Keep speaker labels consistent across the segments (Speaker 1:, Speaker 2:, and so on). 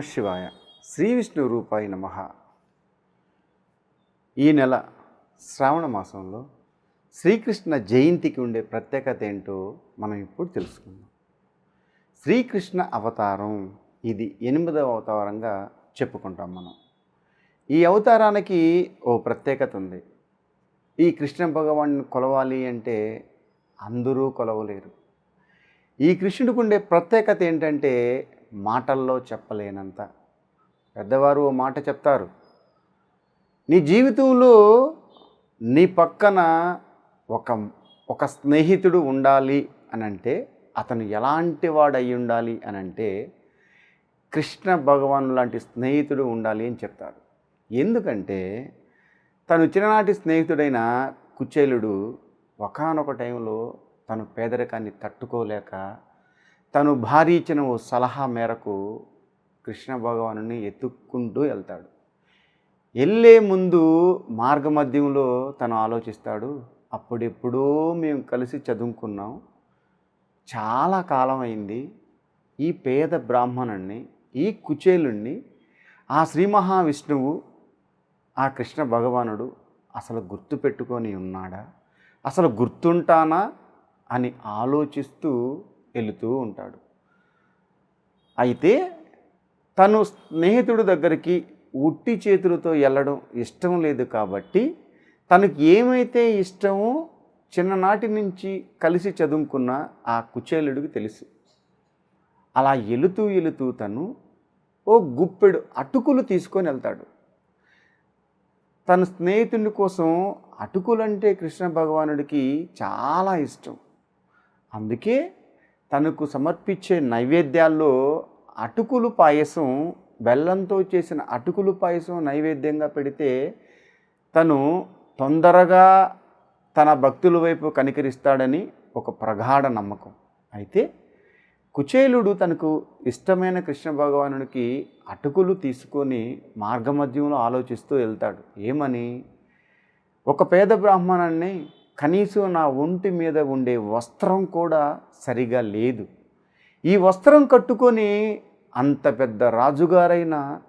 Speaker 1: శివాయ. శ్రీ విష్ణు రూపాయి నమ. ఈ నెల శ్రావణ మాసంలో శ్రీకృష్ణ జయంతికి ఉండే ప్రత్యేకత ఏంటో మనం ఇప్పుడు తెలుసుకుందాం. శ్రీకృష్ణ అవతారం ఇది ఎనిమిదవ అవతారంగా చెప్పుకుంటాం మనం. ఈ అవతారానికి ఓ ప్రత్యేకత ఉంది. ఈ కృష్ణ భగవాన్ని కొలవాలి అంటే అందరూ కొలవలేరు. ఈ కృష్ణుడికి ఉండే ప్రత్యేకత ఏంటంటే మాటల్లో చెప్పలేనంత. పెద్దవారు ఓ మాట చెప్తారు నీ జీవితంలో నీ పక్కన ఒక ఒక స్నేహితుడు ఉండాలి అని అంటే అతను ఎలాంటి వాడు అయి ఉండాలి అని అంటే కృష్ణ భగవాన్ లాంటి స్నేహితుడు ఉండాలి అని చెప్తారు. ఎందుకంటే తను చిన్ననాటి స్నేహితుడైన కుచేలుడు ఒకనొక టైంలో తను పేదరికాన్ని తట్టుకోలేక తను భార్య ఇచ్చిన ఓ సలహా మేరకు కృష్ణ భగవాను ఎత్తుక్కుంటూ వెళ్తాడు. వెళ్ళే ముందు మార్గమధ్యంలో తను ఆలోచిస్తాడు అప్పుడెప్పుడో మేము కలిసి చదువుకున్నాం. చాలా కాలం అయింది. ఈ పేద బ్రాహ్మణుణ్ణి ఈ కుచేలుణ్ణి ఆ శ్రీ మహావిష్ణువు ఆ కృష్ణ భగవానుడు అసలు గుర్తు పెట్టుకొని ఉన్నాడా? అసలు గుర్తుంటానా? అని ఆలోచిస్తూ వెళుతూ ఉంటాడు. అయితే తను స్నేహితుడి దగ్గరికి ఉట్టి చేతులతో వెళ్ళడం ఇష్టం లేదు కాబట్టి తనకు ఏమైతే ఇష్టమో చిన్ననాటి నుంచి కలిసి చదువుకున్న ఆ కుచేలుడికి తెలుసు. అలా వెళుతూ వెళుతూ తను ఓ గుప్పెడు అటుకులు తీసుకొని వెళ్తాడు. తన స్నేహితుడి కోసం అటుకులంటే కృష్ణ భగవానుడికి చాలా ఇష్టం. అందుకే తనకు సమర్పించే నైవేద్యాల్లో అటుకులు పాయసం బెల్లంతో చేసిన అటుకులు పాయసం నైవేద్యంగా పెడితే తను తొందరగా తన భక్తుల వైపు కనికరిస్తాడని ఒక ప్రగాఢ నమ్మకం. అయితే కుచేలుడు తనకు ఇష్టమైన కృష్ణ భగవానుడికి అటుకులు తీసుకొని మార్గమధ్యంలో ఆలోచిస్తూ వెళ్తాడు. ఏమని? ఒక పేద బ్రాహ్మణాన్ని కనీసం నా ఒంటి మీద ఉండే వస్త్రం కూడా సరిగా లేదు. ఈ వస్త్రం కట్టుకొని అంత పెద్ద రాజుగారైన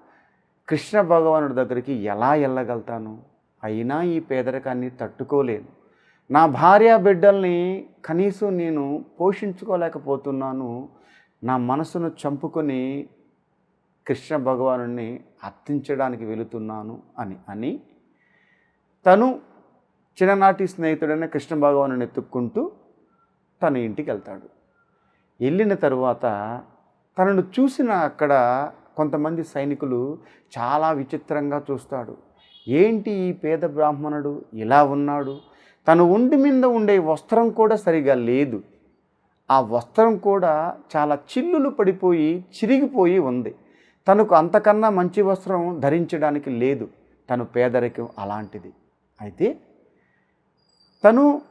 Speaker 1: కృష్ణ భగవానుడి దగ్గరికి ఎలా వెళ్ళగలుగుతాను? అయినా ఈ పేదరికాన్ని తట్టుకోలేను. నా భార్య బిడ్డల్ని కనీసం నేను పోషించుకోలేకపోతున్నాను. నా మనసును చంపుకొని కృష్ణ భగవాను అర్థించడానికి వెళుతున్నాను అని అని తను చిన్ననాటి స్నేహితుడైన కృష్ణ భగవాను ఎత్తుక్కుంటూ తన ఇంటికి వెళ్తాడు. వెళ్ళిన తరువాత తనను చూసిన అక్కడ కొంతమంది సైనికులు చాలా విచిత్రంగా చూస్తాడు. ఏంటి ఈ పేద బ్రాహ్మణుడు? ఇలా ఉన్నాడు. తన ఒంటి మీద ఉండే వస్త్రం కూడా సరిగా లేదు. ఆ వస్త్రం కూడా చాలా చిల్లులు పడిపోయి చిరిగిపోయి ఉంది. తనకు అంతకన్నా మంచి వస్త్రం ధరించడానికి లేదు. తను పేదరికం అలాంటిది. అయితే తను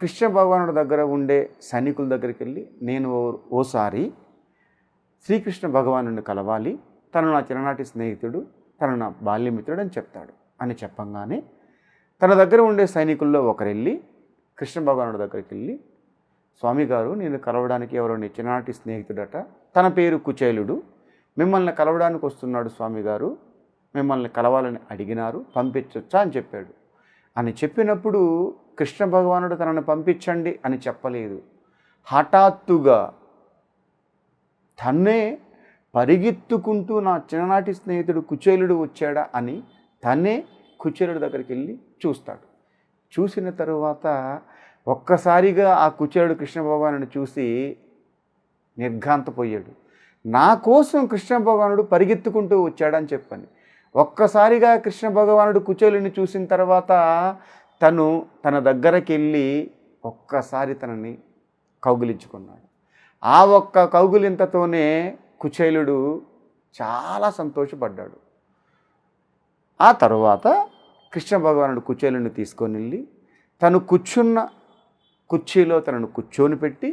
Speaker 1: కృష్ణ భగవానుడి దగ్గర ఉండే సైనికుల దగ్గరికి వెళ్ళి నేను ఓసారి శ్రీకృష్ణ భగవాను కలవాలి. తను నా చిన్ననాటి స్నేహితుడు తను నా బాల్యమిత్రుడు అని చెప్తాడు. అని చెప్పంగానే తన దగ్గర ఉండే సైనికుల్లో ఒకరెళ్ళి కృష్ణ భగవానుడి దగ్గరికి వెళ్ళి స్వామి గారు నేను కలవడానికి ఎవరో నీ చిన్ననాటి స్నేహితుడట. తన పేరు కుచేలుడు. మిమ్మల్ని కలవడానికి వస్తున్నాడు స్వామి గారు. మిమ్మల్ని కలవాలని అడిగినారు పంపించొచ్చా అని చెప్పాడు. అని చెప్పినప్పుడు కృష్ణ భగవానుడు తనను పంపించండి అని చెప్పలేదు. హఠాత్తుగా తన్నే పరిగెత్తుకుంటూ నా చిన్ననాటి స్నేహితుడు కుచేలుడు వచ్చాడా అని తనే కుచేలుడు దగ్గరికి వెళ్ళి చూస్తాడు. చూసిన తరువాత ఒక్కసారిగా ఆ కుచేలుడు కృష్ణ భగవానుని చూసి నిర్ఘాంతపోయాడు. నా కోసం కృష్ణ భగవానుడు పరిగెత్తుకుంటూ వచ్చాడని చెప్పని ఒక్కసారిగా కృష్ణ భగవానుడు కుచేలుని చూసిన తర్వాత తను తన దగ్గరికి వెళ్ళి ఒక్కసారి తనని కౌగిలించుకున్నాడు. ఆ ఒక్క కౌగులింతతోనే కుచేలుడు చాలా సంతోషపడ్డాడు. ఆ తర్వాత కృష్ణ భగవానుడు కుచేలుని తీసుకొని వెళ్ళి తను కూర్చున్న కుర్చీలో తనను కూర్చొని పెట్టి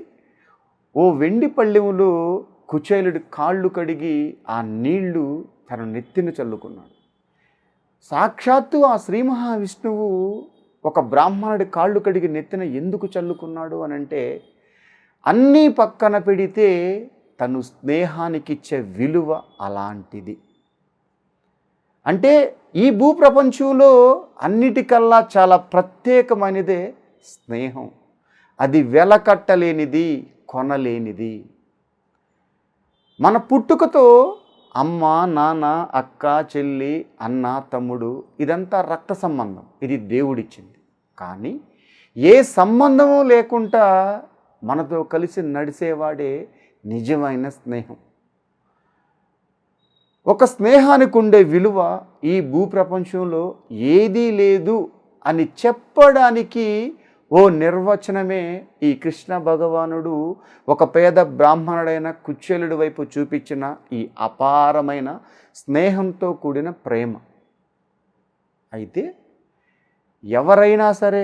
Speaker 1: ఓ వెండి పళ్ళెములు! కుచేలుడి కాళ్ళు కడిగి ఆ నీళ్ళు తన నెత్తిన చల్లుకున్నాడు. సాక్షాత్తు ఆ శ్రీ మహావిష్ణువు ఒక బ్రాహ్మణుడి కాళ్ళు కడిగి నెత్తిన ఎందుకు చల్లుకున్నాడు అని అంటే అన్నీ పక్కన పెడితే తను స్నేహానికి ఇచ్చే విలువ అలాంటిది. అంటే ఈ భూప్రపంచంలో అన్నిటికల్లా చాలా ప్రత్యేకమైనదే స్నేహం. అది వెలకట్టలేనిది కొనలేనిది. మన పుట్టుకతో అమ్మ నాన్న అక్క చెల్లి అన్న తమ్ముడు ఇదంతా రక్త సంబంధం. ఇది దేవుడిచ్చింది. కానీ ఏ సంబంధము లేకుండా మనతో కలిసి నడిచేవాడే నిజమైన స్నేహం. ఒక స్నేహానికి ఉండే విలువ ఈ భూప్రపంచంలో ఏదీ లేదు అని చెప్పడానికి ఓ నిర్వచనమే ఈ కృష్ణ భగవానుడు ఒక పేద బ్రాహ్మణుడైన కుచ్చేలుడి వైపు చూపించిన ఈ అపారమైన స్నేహంతో కూడిన ప్రేమ. అయితే ఎవరైనా సరే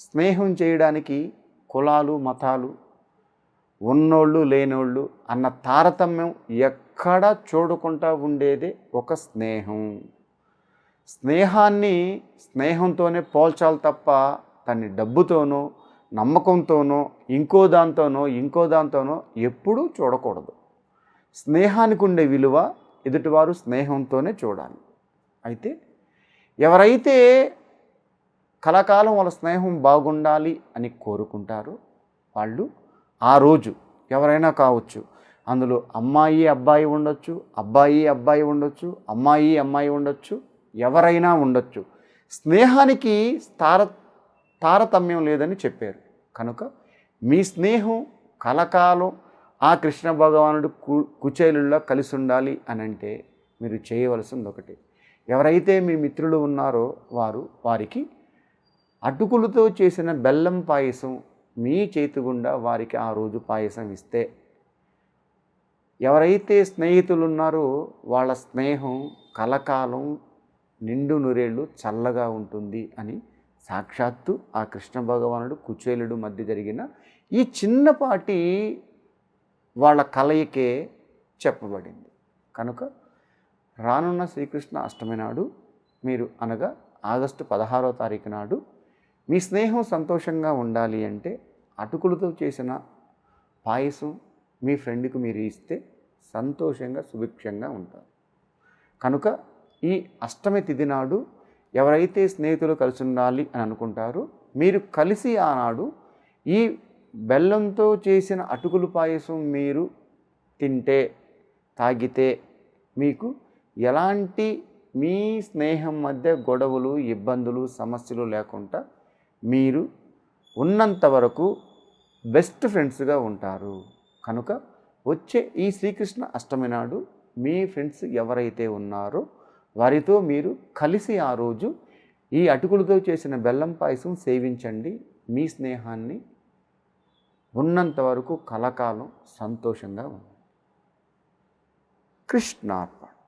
Speaker 1: స్నేహం చేయడానికి కులాలు మతాలు ఉన్నోళ్ళు లేనోళ్ళు అన్న తారతమ్యం ఎక్కడ చూడకుండా ఉండేదే ఒక స్నేహం. స్నేహాన్ని స్నేహంతోనే పోల్చాలి తప్ప దాన్ని డబ్బుతోనో నమ్మకంతోనో ఇంకో దాంతోనో ఇంకో దాంతోనో ఎప్పుడూ చూడకూడదు. స్నేహానికి ఉండే విలువ ఎదుటివారు స్నేహంతోనే చూడాలి. అయితే ఎవరైతే కలకాలం వాళ్ళ స్నేహం బాగుండాలి అని కోరుకుంటారో వాళ్ళు ఆ రోజు ఎవరైనా కావచ్చు అందులో అమ్మాయి అబ్బాయి ఉండొచ్చు అబ్బాయి అబ్బాయి ఉండొచ్చు అమ్మాయి అమ్మాయి ఉండొచ్చు ఎవరైనా ఉండొచ్చు. స్నేహానికి తార తారతమ్యం లేదని చెప్పారు. కనుక మీ స్నేహం కలకాలం ఆ కృష్ణ భగవానుడు కు కుచేలుల్లో కలిసి ఉండాలి అని అంటే మీరు చేయవలసింది ఒకటి. ఎవరైతే మీ మిత్రులు ఉన్నారో వారు వారికి అటుకులతో చేసిన బెల్లం పాయసం మీ చేతి గుండా వారికి ఆ రోజు పాయసం ఇస్తే ఎవరైతే స్నేహితులు ఉన్నారో వాళ్ళ స్నేహం కలకాలం నిండు నురేళ్ళు చల్లగా ఉంటుంది అని సాక్షాత్తు ఆ కృష్ణ భగవానుడు కుచేలుడు మధ్య జరిగిన ఈ చిన్నపాటి వాళ్ళ కలయికే చెప్పబడింది. కనుక రానున్న శ్రీకృష్ణ అష్టమి నాడు మీరు అనగా ఆగస్టు పదహారో తారీఖు నాడు మీ స్నేహం సంతోషంగా ఉండాలి అంటే అటుకులతో చేసిన పాయసం మీ ఫ్రెండ్కి మీరు ఇస్తే సంతోషంగా సుభిక్షంగా ఉంటారు. కనుక ఈ అష్టమి తిథి నాడు ఎవరైతే స్నేహితులు కలిసి ఉండాలి అని అనుకుంటారో మీరు కలిసి ఆనాడు ఈ బెల్లంతో చేసిన అటుకులు పాయసం మీరు తింటే తాగితే మీకు ఎలాంటి మీ స్నేహం మధ్య గొడవలు ఇబ్బందులు సమస్యలు లేకుండా మీరు ఉన్నంత వరకు బెస్ట్ ఫ్రెండ్స్గా ఉంటారు. కనుక వచ్చే ఈ శ్రీకృష్ణ అష్టమి నాడు మీ ఫ్రెండ్స్ ఎవరైతే ఉన్నారో వారితో మీరు కలిసి ఆ రోజు ఈ అటుకులతో చేసిన బెల్లం పాయసం సేవించండి. మీ స్నేహాన్ని ఉన్నంత వరకు కలకాలం సంతోషంగా ఉంది కృష్ణార్పణ